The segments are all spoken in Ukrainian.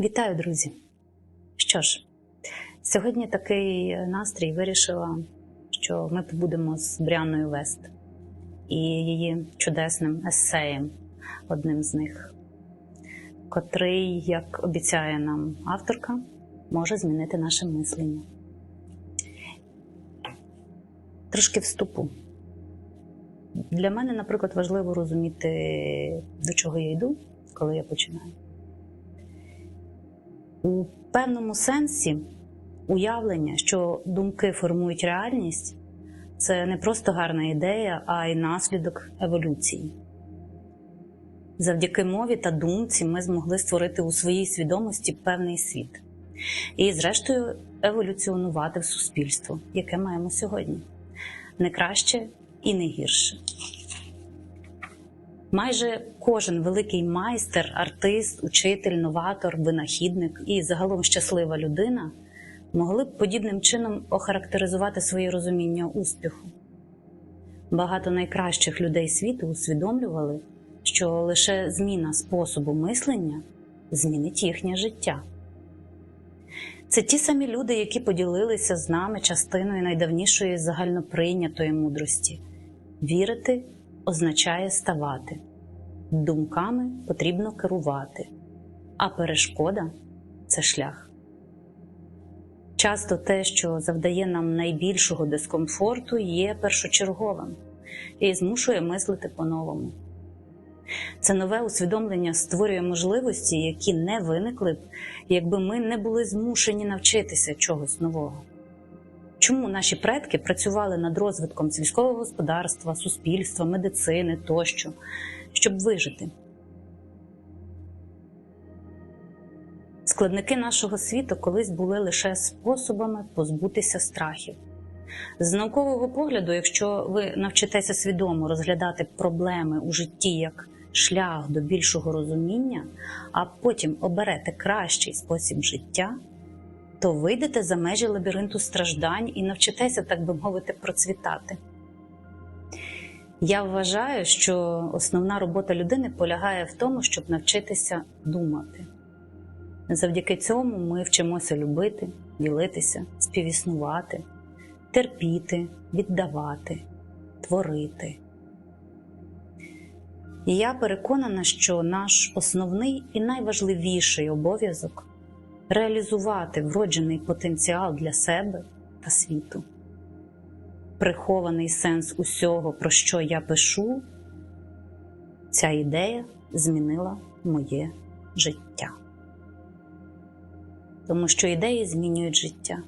Вітаю, друзі! Що ж, сьогодні такий настрій вирішила, що ми побудемо з Бряною Вест і її чудесним есеєм, одним з них, котрий, як обіцяє нам авторка, може змінити наше мислення. Трошки вступу. Для мене, наприклад, важливо розуміти, до чого я йду, коли я починаю. У певному сенсі уявлення, що думки формують реальність, це не просто гарна ідея, а й наслідок еволюції. Завдяки мові та думці ми змогли створити у своїй свідомості певний світ і, зрештою, еволюціонувати в суспільство, яке маємо сьогодні. Не краще і не гірше. Майже кожен великий майстер, артист, учитель, новатор, винахідник і загалом щаслива людина могли б подібним чином охарактеризувати своє розуміння успіху. Багато найкращих людей світу усвідомлювали, що лише зміна способу мислення змінить їхнє життя. Це ті самі люди, які поділилися з нами частиною найдавнішої загальноприйнятої мудрості вірити означає ставати. Думками потрібно керувати, а перешкода це шлях. Часто те, що завдає нам найбільшого дискомфорту, є першочерговим і змушує мислити по-новому. Це нове усвідомлення створює можливості, які не виникли б, якби ми не були змушені навчитися чогось нового. Чому наші предки працювали над розвитком сільського господарства, суспільства, медицини тощо, щоб вижити? Складники нашого світу колись були лише способами позбутися страхів. З наукового погляду, якщо ви навчитеся свідомо розглядати проблеми у житті як шлях до більшого розуміння, а потім оберете кращий спосіб життя, то вийдете за межі лабіринту страждань і навчитеся, так би мовити, процвітати. Я вважаю, що основна робота людини полягає в тому, щоб навчитися думати. Завдяки цьому ми вчимося любити, ділитися, співіснувати, терпіти, віддавати, творити. І я переконана, що наш основний і найважливіший обов'язок реалізувати вроджений потенціал для себе та світу. Прихований сенс усього, про що я пишу, ця ідея змінила моє життя. Тому що ідеї змінюють життя.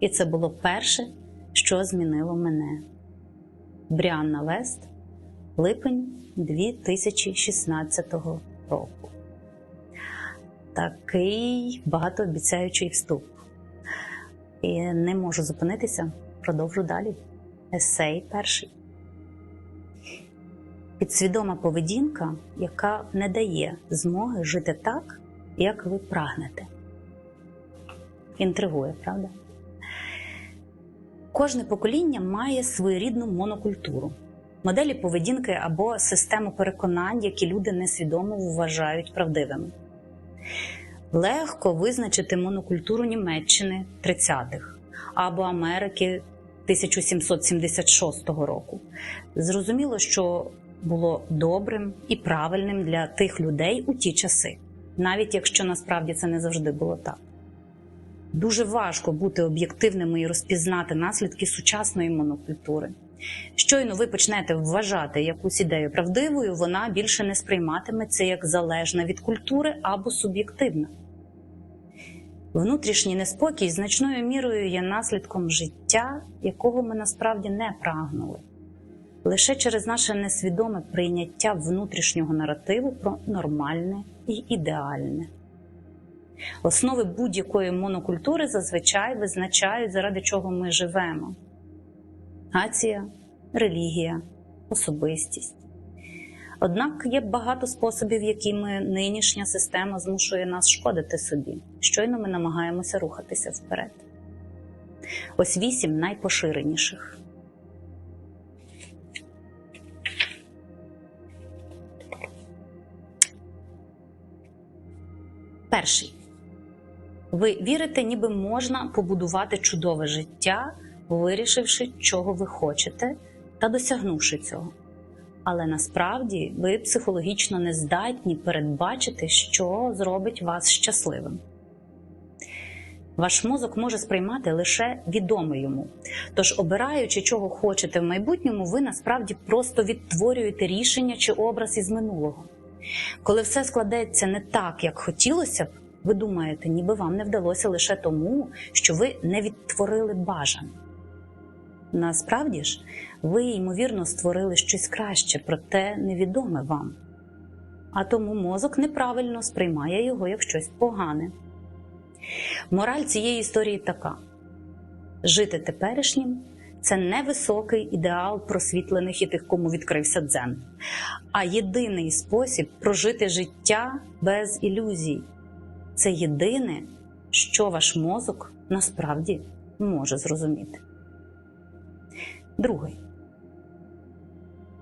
І це було перше, що змінило мене. Бріанна Вест, липень 2016 року. Такий багатообіцяючий вступ. І не можу зупинитися, продовжу далі. Есей перший. Підсвідома поведінка, яка не дає змоги жити так, як ви прагнете. Інтригує, правда? Кожне покоління має своєрідну монокультуру, моделі поведінки або систему переконань, які люди несвідомо вважають правдивими. Легко визначити монокультуру Німеччини 30-х або Америки 1776 року. Зрозуміло, що було добрим і правильним для тих людей у ті часи, навіть якщо насправді це не завжди було так. Дуже важко бути об'єктивними і розпізнати наслідки сучасної монокультури. Щойно ви почнете вважати якусь ідею правдивою, вона більше не сприйматиметься як залежна від культури або суб'єктивна. Внутрішній неспокій значною мірою є наслідком життя, якого ми насправді не прагнули. Лише через наше несвідоме прийняття внутрішнього наративу про нормальне і ідеальне. Основи будь-якої монокультури зазвичай визначають, заради чого ми живемо: нація, релігія, особистість. Однак є багато способів, якими нинішня система змушує нас шкодити собі. Щойно ми намагаємося рухатися вперед. Ось вісім найпоширеніших. Перший Ви вірите, ніби можна побудувати чудове життя, вирішивши, чого ви хочете, та досягнувши цього. Але насправді ви психологічно не здатні передбачити, що зробить вас щасливим. Ваш мозок може сприймати лише відоме йому. Тож, обираючи, чого хочете в майбутньому, ви насправді просто відтворюєте рішення чи образ із минулого. Коли все складеться не так, як хотілося б, ви думаєте, ніби вам не вдалося лише тому, що ви не відтворили бажане. Насправді ж, ви, ймовірно, створили щось краще, проте невідоме вам. А тому мозок неправильно сприймає його як щось погане. Мораль цієї історії така: жити теперішнім це не високий ідеал просвітлених і тих, кому відкрився дзен, а єдиний спосіб прожити життя без ілюзій. Це єдине, що ваш мозок насправді може зрозуміти. Другий.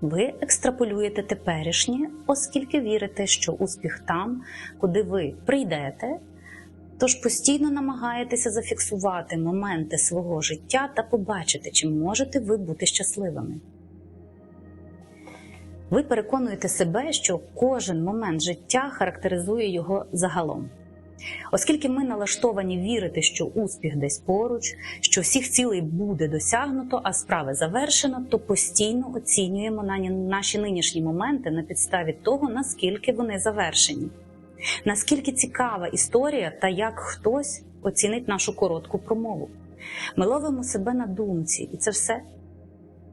Ви екстраполюєте теперішнє, оскільки вірите, що успіх там, куди ви прийдете, тож постійно намагаєтеся зафіксувати моменти свого життя та побачити, чи можете ви бути щасливими. Ви переконуєте себе, що кожен момент життя характеризує його загалом. Оскільки ми налаштовані вірити, що успіх десь поруч, що всіх цілей буде досягнуто, а справи завершено, то постійно оцінюємо наші нинішні моменти на підставі того, наскільки вони завершені. Наскільки цікава історія та як хтось оцінить нашу коротку промову. Ми ловимо себе на думці, і це все,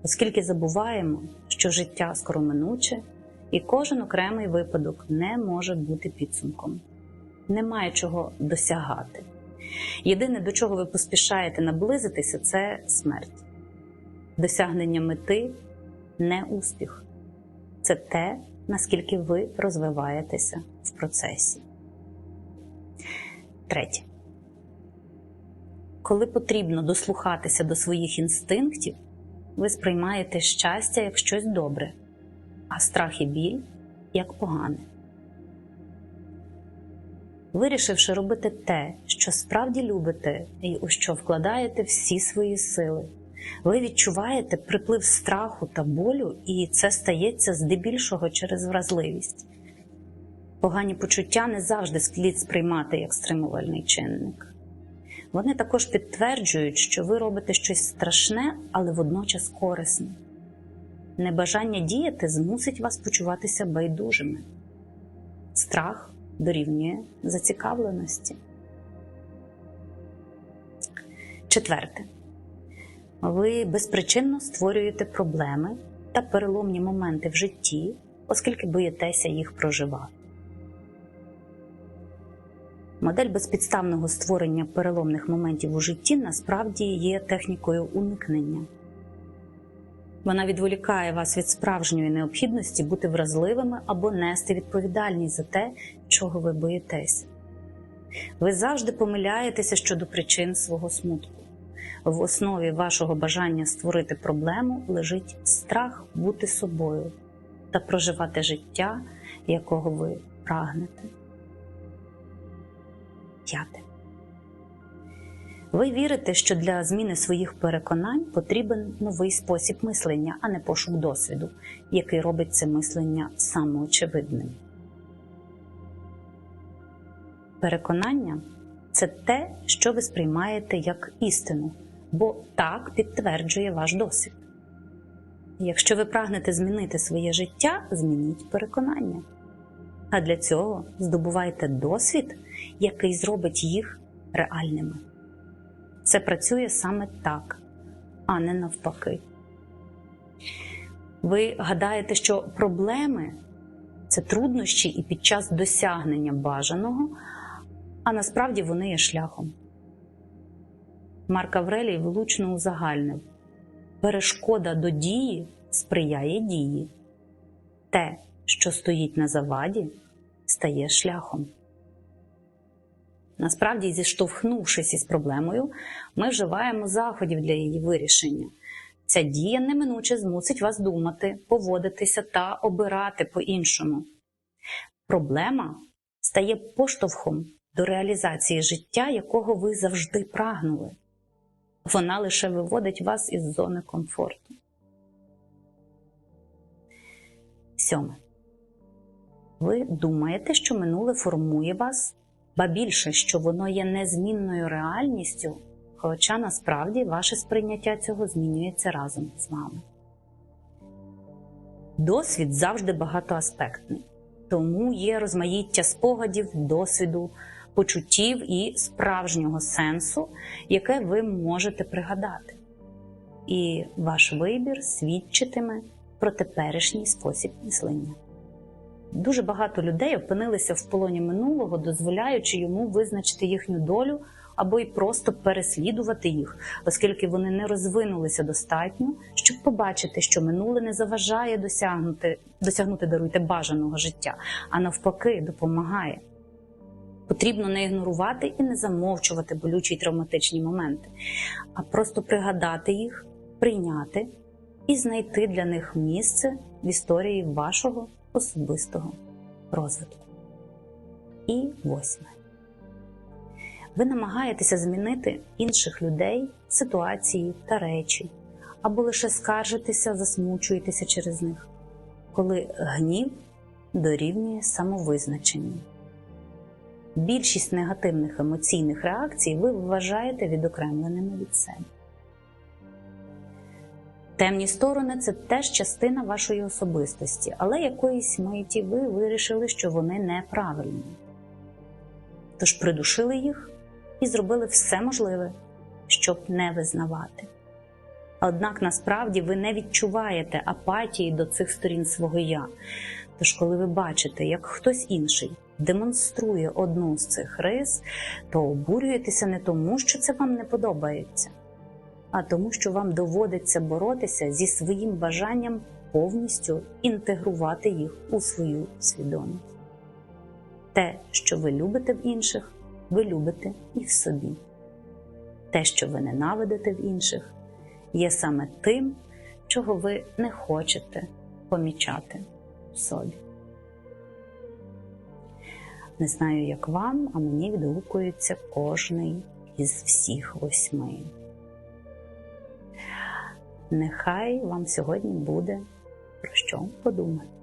оскільки забуваємо, що життя скороминуче, і кожен окремий випадок не може бути підсумком немає чого досягати. Єдине, до чого ви поспішаєте наблизитися, це смерть. Досягнення мети не успіх. Це те, наскільки ви розвиваєтеся в процесі. Третє. Коли потрібно дослухатися до своїх інстинктів, ви сприймаєте щастя як щось добре, а страх і біль як погане. Вирішивши робити те, що справді любите, і у що вкладаєте всі свої сили, ви відчуваєте приплив страху та болю, і це стається здебільшого через вразливість. Погані почуття не завжди слід сприймати як стримувальний чинник. Вони також підтверджують, що ви робите щось страшне, але водночас корисне. Небажання діяти змусить вас почуватися байдужими. Страх дорівнює зацікавленості. Четверте. Ви безпричинно створюєте проблеми та переломні моменти в житті, оскільки боїтеся їх проживати. Модель безпідставного створення переломних моментів у житті насправді є технікою уникнення. Вона відволікає вас від справжньої необхідності бути вразливими або нести відповідальність за те, чого ви боїтеся. Ви завжди помиляєтеся щодо причин свого смутку. В основі вашого бажання створити проблему лежить страх бути собою та проживати життя, якого ви прагнете. П'яте. Ви вірите, що для зміни своїх переконань потрібен новий спосіб мислення, а не пошук досвіду, який робить це мислення самоочевидним. Переконання це те, що ви сприймаєте як істину, бо так підтверджує ваш досвід. Якщо ви прагнете змінити своє життя, змініть переконання. А для цього здобувайте досвід, який зробить їх реальними. Це працює саме так, а не навпаки. Ви гадаєте, що проблеми це труднощі і під час досягнення бажаного, а насправді вони є шляхом. Марк Аврелій влучно узагальнив: перешкода до дії сприяє дії. Те, що стоїть на заваді, стає шляхом. Насправді, зіштовхнувшись із проблемою, ми вживаємо заходів для її вирішення. Ця дія неминуче змусить вас думати, поводитися та обирати по-іншому. Проблема стає поштовхом до реалізації життя, якого ви завжди прагнули. Вона лише виводить вас із зони комфорту. Сьоме. Ви думаєте, що минуле формує вас, ба більше, що воно є незмінною реальністю, хоча насправді ваше сприйняття цього змінюється разом з вами. Досвід завжди багатоаспектний, тому є розмаїття спогадів, досвіду, почуттів і справжнього сенсу, яке ви можете пригадати. І ваш вибір свідчитиме про теперішній спосіб мислення. Дуже багато людей опинилися в полоні минулого, дозволяючи йому визначити їхню долю або й просто переслідувати їх, оскільки вони не розвинулися достатньо, щоб побачити, що минуле не заважає досягнути, досягнути даруйте бажаного життя, а навпаки, допомагає. Потрібно не ігнорувати і не замовчувати болючі й травматичні моменти, а просто пригадати їх, прийняти і знайти для них місце в історії вашого особистого розвитку. І восьме. Ви намагаєтеся змінити інших людей, ситуації та речі, або лише скаржитеся, засмучуєтеся через них, коли гнів дорівнює самовизначенню. Більшість негативних емоційних реакцій ви вважаєте відокремленими від себе. Темні сторони це теж частина вашої особистості, але якоїсь миті ви вирішили, що вони неправильні. Тож придушили їх і зробили все можливе, щоб не визнавати. Однак насправді ви не відчуваєте апатії до цих сторін свого я. Тож, коли ви бачите, як хтось інший демонструє одну з цих рис, то обурюєтеся не тому, що це вам не подобається, а тому, що вам доводиться боротися зі своїм бажанням повністю інтегрувати їх у свою свідомість. Те, що ви любите в інших, ви любите і в собі. Те, що ви ненавидите в інших, є саме тим, чого ви не хочете помічати в собі. Не знаю, як вам, а мені відгукується кожний із всіх восьми. Нехай вам сьогодні буде про що подумати.